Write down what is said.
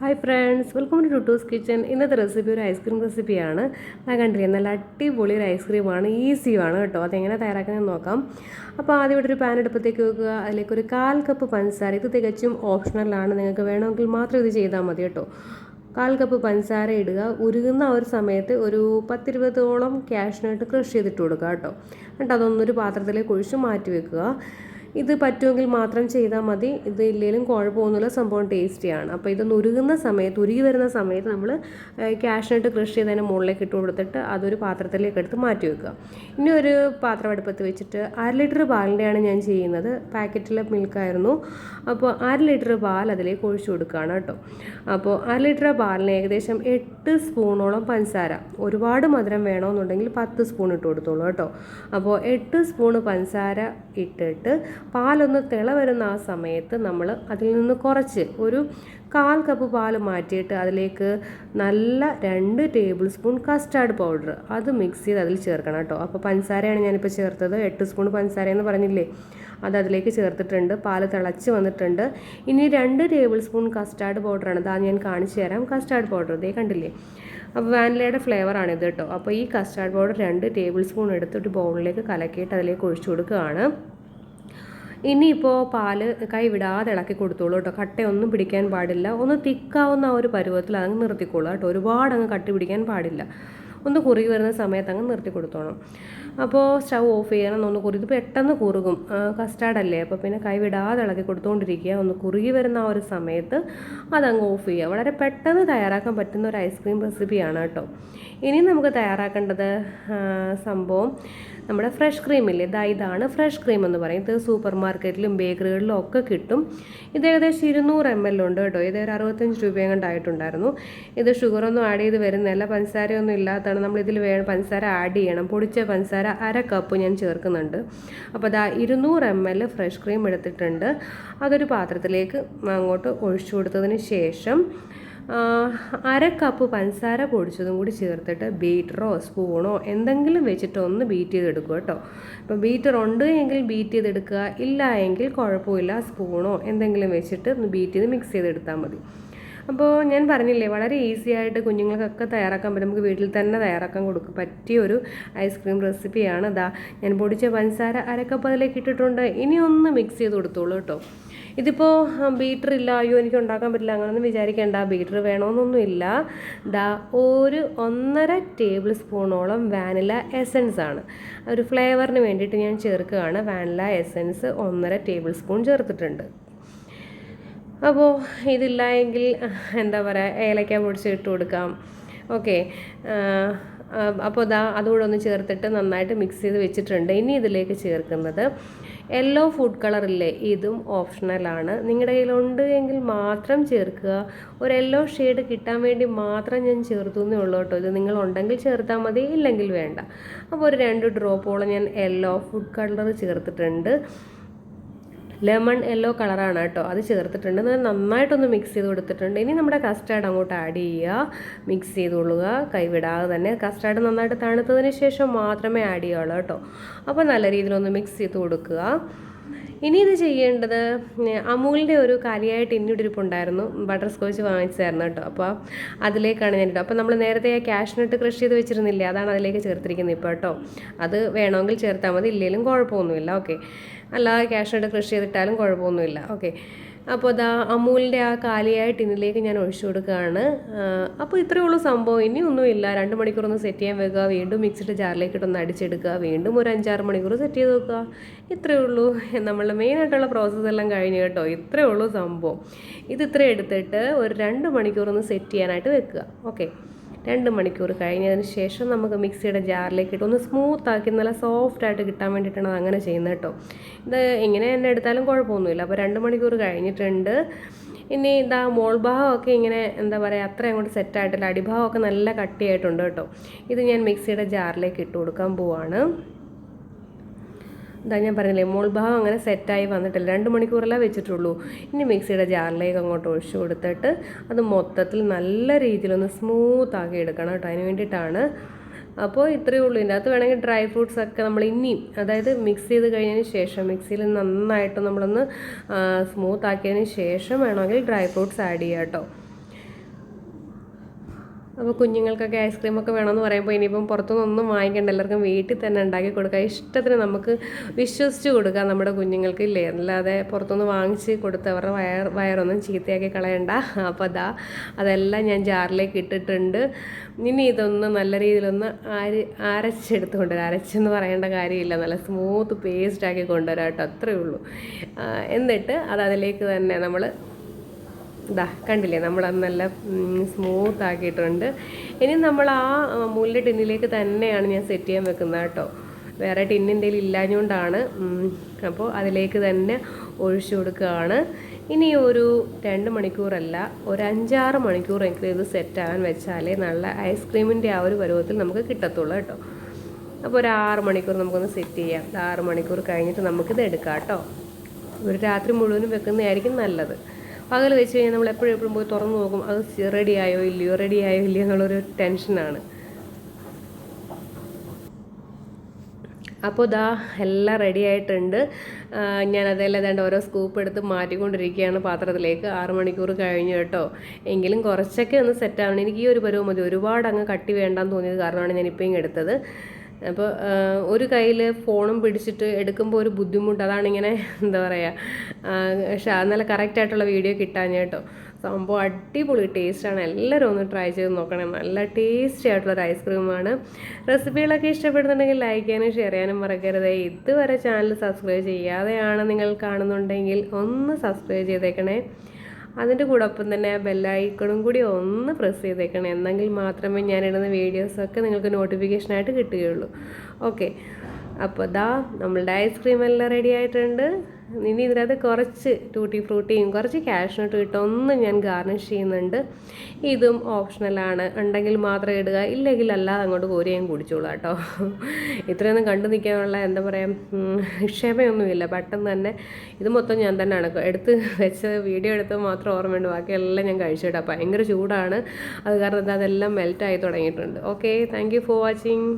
Hi friends welcome to Tuttu's kitchen ഇന്നത്തെ recipe ഒരു ice cream റെസിപ്പിയാണ് ഞാൻ കണ്ടില്ലേ നല്ല അടിപൊളി ഒരു ഐസ്ക്രീമാണ് ഈസിയുമാണ് കേട്ടോ. അതെങ്ങനെ തയ്യാറാക്കുന്നത് നോക്കാം. അപ്പോൾ ആദ്യം ഇവിടെ ഒരു പാൻ എടുപ്പത്തേക്ക് വെക്കുക. അതിലേക്ക് ഒരു കാൽ കപ്പ് പഞ്ചസാര. ഇത് തികച്ചും ഓപ്ഷണലാണ് നിങ്ങൾക്ക് വേണമെങ്കിൽ മാത്രം ഇത് ചെയ്താൽ മതി കേട്ടോ. കാൽ കപ്പ് പഞ്ചസാര ഇടുക. ഉരുകുന്ന ഒരു സമയത്ത് ഒരു പത്തിരുപതോളം ക്യാഷിനായിട്ട് ക്രഷ് ചെയ്തിട്ട് കൊടുക്കുക കേട്ടോ. എന്നിട്ട് അതൊന്നൊരു പാത്രത്തിലേക്ക് ഒഴിച്ച് മാറ്റി വെക്കുക. ഇത് പറ്റുമെങ്കിൽ മാത്രം ചെയ്താൽ മതി. ഇത് ഇല്ലെങ്കിലും കുഴപ്പമൊന്നുമില്ല. സംഭവം ടേസ്റ്റിയാണ്. അപ്പോൾ ഇത് നുരുകുന്ന സമയത്ത് ഉരുകി വരുന്ന സമയത്ത് നമ്മൾ ക്യാഷിനായിട്ട് കൃഷി ചെയ്തതിന് മുകളിലേക്ക് ഇട്ട് കൊടുത്തിട്ട് അതൊരു പാത്രത്തിലേക്ക് എടുത്ത് മാറ്റി വെക്കുക. ഇനി ഒരു പാത്രം അടുപ്പത്ത് വെച്ചിട്ട് അര ലിറ്റർ പാലിന്റെയാണ് ഞാൻ ചെയ്യുന്നത്. പാക്കറ്റിലെ മിൽക്കായിരുന്നു. അപ്പോൾ അര ലിറ്റർ പാൽ അതിലേക്ക് ഒഴിച്ചു കൊടുക്കുകയാണ് കേട്ടോ. അപ്പോൾ അര ലിറ്റർ പാലിന് ഏകദേശം എട്ട് സ്പൂണോളം പഞ്ചസാര. ഒരുപാട് മധുരം വേണമെന്നുണ്ടെങ്കിൽ പത്ത് സ്പൂൺ ഇട്ട് കൊടുത്തോളൂ കേട്ടോ. അപ്പോൾ എട്ട് സ്പൂണ് പഞ്ചസാര ഇട്ടിട്ട് പാലൊന്ന് തിള വരുന്ന ആ സമയത്ത് നമ്മൾ അതിൽ നിന്ന് കുറച്ച് ഒരു കാൽ കപ്പ് പാൽ മാറ്റിയിട്ട് അതിലേക്ക് നല്ല രണ്ട് ടേബിൾ സ്പൂൺ കസ്റ്റാർഡ് പൗഡർ അത് മിക്സ് ചെയ്ത് അതിൽ ചേർക്കണം കേട്ടോ. അപ്പോൾ പഞ്ചസാരയാണ് ഞാനിപ്പോൾ ചേർത്തത്. എട്ട് സ്പൂൺ പഞ്ചസാര എന്ന് പറഞ്ഞില്ലേ? അത് അതിലേക്ക് ചേർത്തിട്ടുണ്ട്. പാൽ തിളച്ച് വന്നിട്ടുണ്ട്. ഇനി രണ്ട് ടേബിൾ സ്പൂൺ കസ്റ്റാർഡ് പൗഡറാണ് അതാ ഞാൻ കാണിച്ചു തരാം കസ്റ്റാർഡ് പൗഡർ. ഇതേ കണ്ടില്ലേ? അപ്പോൾ വാനിലയുടെ ഫ്ലേവറാണ് ഇത് കേട്ടോ. അപ്പോൾ ഈ കസ്റ്റാർഡ് പൗഡർ രണ്ട് ടേബിൾ സ്പൂൺ എടുത്തിട്ട് ബൗളിലേക്ക് കലക്കിയിട്ട് അതിലേക്ക് ഒഴിച്ചു കൊടുക്കുകയാണ്. ഇനിയിപ്പോൾ പാൽ കൈവിടാതെ ഇളക്കി കൊടുത്തോളൂ കേട്ടോ. കട്ടയൊന്നും പിടിക്കാൻ പാടില്ല. ഒന്ന് തിക്കാവുന്ന ആ ഒരു പരുവത്തിൽ അതങ്ങ് നിർത്തിക്കോളൂ കേട്ടോ. ഒരുപാട് അങ്ങ് കട്ടി പിടിക്കാൻ പാടില്ല. ഒന്ന് കുറുകി വരുന്ന സമയത്ത് അങ്ങ് നിർത്തി കൊടുത്തോണം. അപ്പോൾ സ്റ്റൗ ഓഫ് ചെയ്യണം ഒന്ന് കുറുകി പെട്ടെന്ന് കുറുകും. കസ്റ്റാർഡ് അല്ലേ അപ്പോൾ പിന്നെ കൈ വിടാതെ ഇളക്കി കൊടുത്തുകൊണ്ടിരിക്കുക ഒന്ന് കുറുകി വരുന്ന ആ ഒരു സമയത്ത് അതങ്ങ് ഓഫ് ചെയ്യുക. വളരെ പെട്ടെന്ന് തയ്യാറാക്കാൻ പറ്റുന്ന ഒരു ഐസ്ക്രീം റെസിപ്പിയാണ് കേട്ടോ. ഇനി നമുക്ക് തയ്യാറാക്കേണ്ടത് സംഭവം നമ്മുടെ ഫ്രഷ് ക്രീമില്ലേ ഇതാ ഇതാണ് ഫ്രഷ് ക്രീം എന്ന് പറയും. ഇത് സൂപ്പർ മാർക്കറ്റിലും ബേക്കറികളിലും ഒക്കെ കിട്ടും. ഇത് ഏകദേശം ഇരുന്നൂറ് എം എൽ ഉണ്ട് കേട്ടോ. ഇത് ഒരു അറുപത്തഞ്ച് രൂപയും കണ്ടായിട്ടുണ്ടായിരുന്നു. ഇത് ഷുഗറൊന്നും ആഡ് ചെയ്ത് വരുന്നില്ല. പഞ്ചസാരയൊന്നും ഇല്ലാത്തതാണ്. നമ്മൾ ഇതിൽ വേണം പഞ്ചസാര ആഡ് ചെയ്യണം. പൊടിച്ച പഞ്ചസാര അര കപ്പ് ഞാൻ ചേർക്കുന്നുണ്ട്. അപ്പോൾ അതാ ഇരുന്നൂറ് എം എൽ ഫ്രഷ് ക്രീം എടുത്തിട്ടുണ്ട്. അതൊരു പാത്രത്തിലേക്ക് അങ്ങോട്ട് ഒഴിച്ചു കൊടുത്തതിന് ശേഷം അര കപ്പ് പഞ്ചസാര പൊടിച്ചതും കൂടി ചേർത്തിട്ട് ബീറ്ററോ സ്പൂണോ എന്തെങ്കിലും വെച്ചിട്ട് ഒന്ന് ബീറ്റ് ചെയ്തെടുക്കുക കേട്ടോ. ഇപ്പോൾ ബീറ്റർ ഉണ്ട് എങ്കിൽ ബീറ്റ് ചെയ്തെടുക്കുക ഇല്ല എങ്കിൽ കുഴപ്പമില്ല സ്പൂണോ എന്തെങ്കിലും വെച്ചിട്ട് ഒന്ന് ബീറ്റ് ചെയ്ത് മിക്സ് ചെയ്തെടുത്താൽ മതി. അപ്പോൾ ഞാൻ പറഞ്ഞില്ലേ വളരെ ഈസി ആയിട്ട് കുഞ്ഞുങ്ങൾക്കൊക്കെ തയ്യാറാക്കാൻ പറ്റും. നമുക്ക് വീട്ടിൽ തന്നെ തയ്യാറാക്കാൻ കൊടുക്കും പറ്റിയ ഒരു ഐസ്ക്രീം റെസിപ്പിയാണ് ഇതാ ഞാൻ പൊടിച്ച പഞ്ചസാര അരക്കപ്പ് അതിലേക്ക് ഇട്ടിട്ടുണ്ട്. ഇനി ഒന്ന് മിക്സ് ചെയ്ത് കൊടുത്തോളൂ കേട്ടോ. ഇതിപ്പോൾ ബീറ്റർ ഇല്ല അയ്യോ എനിക്ക് ഉണ്ടാക്കാൻ പറ്റില്ല അങ്ങനെയൊന്നും വിചാരിക്കേണ്ട. ബീറ്റർ വേണമെന്നൊന്നും ഇല്ല. ദാ ഒരു ഒന്നര ടേബിൾ സ്പൂണോളം വാനില എസൻസ് ആണ്. ഒരു ഫ്ലേവറിന് വേണ്ടിയിട്ട് ഞാൻ ചേർക്കുകയാണ്. വാനില എസൻസ് ഒന്നര ടേബിൾ സ്പൂൺ ചേർത്തിട്ടുണ്ട്. അപ്പോൾ ഇതില്ല എങ്കിൽ എന്താ പറയുക ഏലക്ക പൊടിച്ച് ഇട്ട് കൊടുക്കാം. ഓക്കെ. അപ്പോൾ ഇതാ അതുകൂടെ ഒന്ന് ചേർത്തിട്ട് നന്നായിട്ട് മിക്സ് ചെയ്ത് വെച്ചിട്ടുണ്ട്. ഇനി ഇതിലേക്ക് ചേർക്കുന്നത് യെല്ലോ ഫുഡ് കളറില്ലേ ഇതും ഓപ്ഷണലാണ് നിങ്ങളുടെ കയ്യിലുണ്ട് എങ്കിൽ മാത്രം ചേർക്കുക. ഒരു യെല്ലോ ഷെയ്ഡ് കിട്ടാൻ വേണ്ടി മാത്രം ഞാൻ ചേർത്തു എന്നേ ഉള്ളൂ കേട്ടോ. ഇത് നിങ്ങളുണ്ടെങ്കിൽ ചേർത്താൽ മതി ഇല്ലെങ്കിൽ വേണ്ട. അപ്പോൾ ഒരു രണ്ട് ഡ്രോപ്പോളം ഞാൻ യെല്ലോ ഫുഡ് കളർ ചേർത്തിട്ടുണ്ട്. ലെമൺ യെല്ലോ കളറാണ് കേട്ടോ. അത് ചേർത്തിട്ടുണ്ട്. അത് നന്നായിട്ടൊന്ന് മിക്സ് ചെയ്ത് കൊടുത്തിട്ടുണ്ട്. ഇനി നമ്മുടെ കസ്റ്റാർഡ് അങ്ങോട്ട് ആഡ് ചെയ്യുക. മിക്സ് ചെയ്തുകൊള്ളുക കൈവിടാതെ തന്നെ കസ്റ്റാർഡ് നന്നായിട്ട് തണുത്തതിന് ശേഷം മാത്രമേ ആഡ് ചെയ്യുള്ളൂ കേട്ടോ. അപ്പോൾ നല്ല രീതിയിലൊന്ന് മിക്സ് ചെയ്ത് കൊടുക്കുക. ഇനി ഇത് ചെയ്യേണ്ടത് അമൂലിന്റെ ഒരു കാലിയായിട്ട് ഇന്നിടിരിപ്പുണ്ടായിരുന്നു ബട്ടർ സ്കോച്ച് വാങ്ങിച്ചായിരുന്നു കേട്ടോ. അപ്പോൾ അതിലേക്കാണ് ഞാൻ ഇട്ടത്. അപ്പോൾ നമ്മൾ നേരത്തെ ആ ക്യാഷിനിട്ട് കൃഷി ചെയ്ത് വെച്ചിരുന്നില്ലേ? അതാണ് അതിലേക്ക് ചേർത്തിരിക്കുന്നത് ഇപ്പോൾ കേട്ടോ. അത് വേണമെങ്കിൽ ചേർത്താൽ മതി. ഇല്ലെങ്കിലും കുഴപ്പമൊന്നുമില്ല. ഓക്കെ അല്ലാതെ ക്യാഷിനിട്ട് കൃഷി ചെയ്തിട്ടാലും കുഴപ്പമൊന്നുമില്ല. ഓക്കെ അപ്പോൾ അതാ അമൂലിന്റെ ആ കാലിയായ ടിന്നിലേക്ക് ഞാൻ ഒഴിച്ചു കൊടുക്കുകയാണ്. അപ്പോൾ ഇത്രയേ ഉള്ളൂ സംഭവം. ഇനി ഇനിയൊന്നുമില്ല രണ്ട് മണിക്കൂർ ഒന്ന് സെറ്റ് ചെയ്യാൻ വെക്കുക. വീണ്ടും മിക്സിയുടെ ജാറിലേക്ക് ഇട്ടൊന്ന് അടിച്ചെടുക്കുക. വീണ്ടും ഒരു അഞ്ചാറ് മണിക്കൂർ സെറ്റ് ചെയ്ത് വെക്കുക. ഇത്രയേ ഉള്ളൂ. നമ്മളുടെ മെയിനായിട്ടുള്ള പ്രോസസ്സ് എല്ലാം കഴിഞ്ഞ് കേട്ടോ. ഇത്രയേ ഉള്ളൂ സംഭവം. ഇത് ഇത്ര എടുത്തിട്ട് ഒരു രണ്ട് മണിക്കൂർ ഒന്ന് സെറ്റ് ചെയ്യാനായിട്ട് വെക്കുക. ഓക്കെ രണ്ട് മണിക്കൂർ കഴിഞ്ഞതിന് ശേഷം നമുക്ക് മിക്സിയുടെ ജാറിലേക്ക് ഇട്ട് ഒന്ന് സ്മൂത്ത് ആക്കി നല്ല സോഫ്റ്റ് ആയിട്ട് കിട്ടാൻ വേണ്ടിയിട്ടാണ് അങ്ങനെ ചെയ്യുന്നത് കേട്ടോ. ഇത് എങ്ങനെ തന്നെ എടുത്താലും കുഴപ്പമൊന്നുമില്ല. അപ്പോൾ രണ്ട് മണിക്കൂർ കഴിഞ്ഞിട്ടുണ്ട്. ഇനി ഇതാ മോൾഭാഗമൊക്കെ ഇങ്ങനെ എന്താ പറയുക അത്ര അങ്ങോട്ട് സെറ്റായിട്ടില്ല അടിഭാഗമൊക്കെ നല്ല കട്ടിയായിട്ടുണ്ട് കേട്ടോ. ഇത് ഞാൻ മിക്സിയുടെ ജാറിലേക്ക് ഇട്ട് കൊടുക്കാൻ പോവാണ്. ഇതാ ഞാൻ പറഞ്ഞില്ലേ മോൾ ഭാഗം അങ്ങനെ സെറ്റായി വന്നിട്ടില്ല. രണ്ട് മണിക്കൂറല്ല വെച്ചിട്ടുള്ളൂ. ഇനി മിക്സിയുടെ ജാറിലേക്ക് അങ്ങോട്ട് ഒഴിച്ചു കൊടുത്തിട്ട് അത് മൊത്തത്തിൽ നല്ല രീതിയിലൊന്ന് സ്മൂത്ത് ആക്കി എടുക്കണം കേട്ടോ. അതിന് വേണ്ടിയിട്ടാണ്. അപ്പോൾ ഇത്രയേ ഉള്ളൂ. ഇതിന്റെ അകത്ത് വേണമെങ്കിൽ ഡ്രൈ ഫ്രൂട്ട്സ് ഒക്കെ നമ്മൾ ഇനിയും അതായത് മിക്സ് ചെയ്ത് കഴിഞ്ഞതിന് ശേഷം മിക്സിയിൽ നന്നായിട്ട് നമ്മളൊന്ന് സ്മൂത്ത് ആക്കിയതിന് ശേഷം വേണമെങ്കിൽ ഡ്രൈ ഫ്രൂട്ട്സ് ആഡ് ചെയ്യാം കേട്ടോ. അപ്പോൾ കുഞ്ഞുങ്ങൾക്കൊക്കെ ഐസ്ക്രീമൊക്കെ വേണമെന്ന് പറയുമ്പോൾ ഇനിയിപ്പം പുറത്തുനിന്നൊന്നും വാങ്ങിക്കേണ്ട. എല്ലാവർക്കും വീട്ടിൽ തന്നെ ഉണ്ടാക്കി കൊടുക്കുക. ഇഷ്ടത്തിന് നമുക്ക് വിശ്വസിച്ച് കൊടുക്കാം നമ്മുടെ കുഞ്ഞുങ്ങൾക്ക് ഇല്ലേ? അല്ലാതെ പുറത്തുനിന്ന് വാങ്ങിച്ച് കൊടുത്ത് അവരുടെ വയർ വയറൊന്നും ചീത്തയാക്കി കളയണ്ട. അപ്പോൾ അതാ അതെല്ലാം ഞാൻ ജാറിലേക്ക് ഇട്ടിട്ടുണ്ട്. ഇനി ഇതൊന്ന് നല്ല രീതിയിലൊന്ന് അരി അരച്ചെടുത്ത് കൊണ്ടുവരാം അരച്ചെന്ന് പറയേണ്ട കാര്യമില്ല. നല്ല സ്മൂത്ത് പേസ്റ്റ് ആക്കി കൊണ്ടുവരാം കേട്ടോ. അത്രയേ ഉള്ളൂ. എന്നിട്ട് അത് അതിലേക്ക് തന്നെ നമ്മൾ ഇതാ കണ്ടില്ലേ? നമ്മൾ അത് നല്ല സ്മൂത്ത് ആക്കിയിട്ടുണ്ട്. ഇനി നമ്മൾ ആ മുല്ല ടിന്നിലേക്ക് തന്നെയാണ് ഞാൻ സെറ്റ് ചെയ്യാൻ വെക്കുന്നത് കേട്ടോ. വേറെ ടിന്ന് ഇല്ലാഞ്ഞുകൊണ്ടാണ് അപ്പോൾ അതിലേക്ക് തന്നെ ഒഴിച്ചു കൊടുക്കുകയാണ്. ഇനി ഒരു രണ്ട് മണിക്കൂറല്ല ഒരു അഞ്ചാറ് മണിക്കൂറെങ്കിലും ഇത് സെറ്റ് ആകാൻ വെച്ചാലേ നല്ല ഐസ്ക്രീമിന്റെ ആ ഒരു പരുവത്തിൽ നമുക്ക് കിട്ടത്തുള്ളൂ കേട്ടോ. അപ്പോൾ ഒരു ആറ് മണിക്കൂർ നമുക്കൊന്ന് സെറ്റ് ചെയ്യാം. ആറ് മണിക്കൂർ കഴിഞ്ഞിട്ട് നമുക്കിത് എടുക്കാം കേട്ടോ. ഒരു രാത്രി മുഴുവനും വെക്കുന്നതായിരിക്കും നല്ലത്. പകൽ വെച്ച് കഴിഞ്ഞാൽ നമ്മൾ എപ്പോഴും എപ്പോഴും പോയി തുറന്ന് നോക്കും അത് റെഡി ആയോ ഇല്ലയോ റെഡി ആയോ ഇല്ലയോ എന്നുള്ളൊരു ടെൻഷനാണ്. അപ്പോൾ ഇതാ എല്ലാം റെഡി ആയിട്ടുണ്ട്. ഞാൻ അതെല്ലാം ഏതാണ്ട് ഓരോ സ്കൂപ്പ് എടുത്ത് മാറ്റിക്കൊണ്ടിരിക്കുകയാണ് പാത്രത്തിലേക്ക്. ആറ് മണിക്കൂർ കഴിഞ്ഞു കേട്ടോ. എങ്കിലും കുറച്ചൊക്കെ ഒന്ന് സെറ്റാവണം എനിക്ക് ഈ ഒരു പരുവം മതി. ഒരുപാട് അങ്ങ് കട്ടി വേണ്ടാന്ന് തോന്നിയത് കാരണമാണ് ഞാൻ ഇപ്പം എടുത്തത്. അപ്പോൾ ഒരു കയ്യിൽ ഫോണും പിടിച്ചിട്ട് എടുക്കുമ്പോൾ ഒരു ബുദ്ധിമുട്ട്. അതാണിങ്ങനെ എന്താ പറയുക പക്ഷെ നല്ല കറക്റ്റായിട്ടുള്ള വീഡിയോ കിട്ടാൻ കേട്ടോ. സംഭവം അടിപൊളി ടേസ്റ്റാണ് എല്ലാവരും ഒന്ന് ട്രൈ ചെയ്ത് നോക്കണേ. നല്ല ടേസ്റ്റി ആയിട്ടുള്ള ഒരു ഐസ്ക്രീമാണ് റെസിപ്പികളൊക്കെ ഇഷ്ടപ്പെടുന്നുണ്ടെങ്കിൽ ലൈക്ക് ചെയ്യാനും ഷെയർ ചെയ്യാനും മറക്കരുത്. ഇതുവരെ ചാനൽ സബ്സ്ക്രൈബ് ചെയ്യാതെയാണ് നിങ്ങൾ കാണുന്നുണ്ടെങ്കിൽ ഒന്ന് സബ്സ്ക്രൈബ് ചെയ്തേക്കണേ. അതിന്റെ കൂടെ ഒപ്പം തന്നെ ബെല്ലൈക്കണും കൂടി ഒന്ന് പ്രസ് ചെയ്തേക്കണം. എന്നെങ്കിൽ മാത്രമേ ഞാനിടുന്ന വീഡിയോസൊക്കെ നിങ്ങൾക്ക് നോട്ടിഫിക്കേഷനായിട്ട് കിട്ടുകയുള്ളൂ. ഓക്കെ. അപ്പോൾ ദാ നമ്മളുടെ ഐസ്ക്രീം എല്ലാം റെഡി ആയിട്ടുണ്ട്. ഇനി ഇതിനകത്ത് കുറച്ച് ടൂട്ടി ഫ്രൂട്ടിയും കുറച്ച് കാഷ്നട്ട് ഇട്ടൊന്നും ഞാൻ ഗാർണിഷ് ചെയ്യുന്നുണ്ട്. ഇതും ഓപ്ഷണലാണ് ഉണ്ടെങ്കിൽ മാത്രം ഇടുക. ഇല്ലെങ്കിൽ അല്ലാതെ അങ്ങോട്ട് കോരിയും കുടിച്ചോളൂ കേട്ടോ. ഇത്രയൊന്നും കണ്ടു നിൽക്കാനുള്ള എന്താ പറയുക ക്ഷമയൊന്നുമില്ല. പെട്ടെന്ന് തന്നെ ഇത് മൊത്തം ഞാൻ തന്നെയാണ് എടുത്ത് വെച്ച് വീഡിയോ എടുത്ത് മാത്രം ഓർമ്മയുണ്ട് ബാക്കിയെല്ലാം ഞാൻ കഴിച്ചിട്ടാ ഭയങ്കര ചൂടാണ്. അത് കാരണം അതെല്ലാം മെൽറ്റായി തുടങ്ങിയിട്ടുണ്ട്. Okay thank for watching